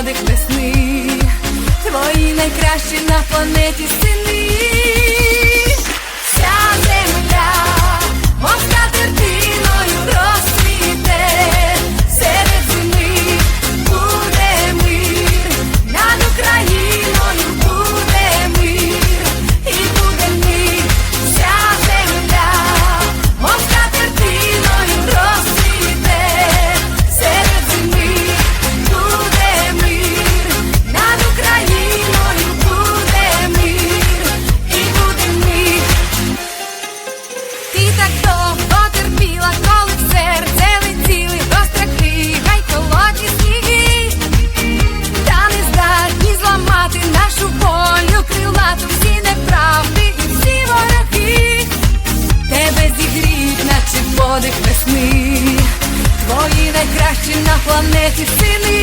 подих весни, твої найкращі на планеті. Την αχωανέ τη φίλη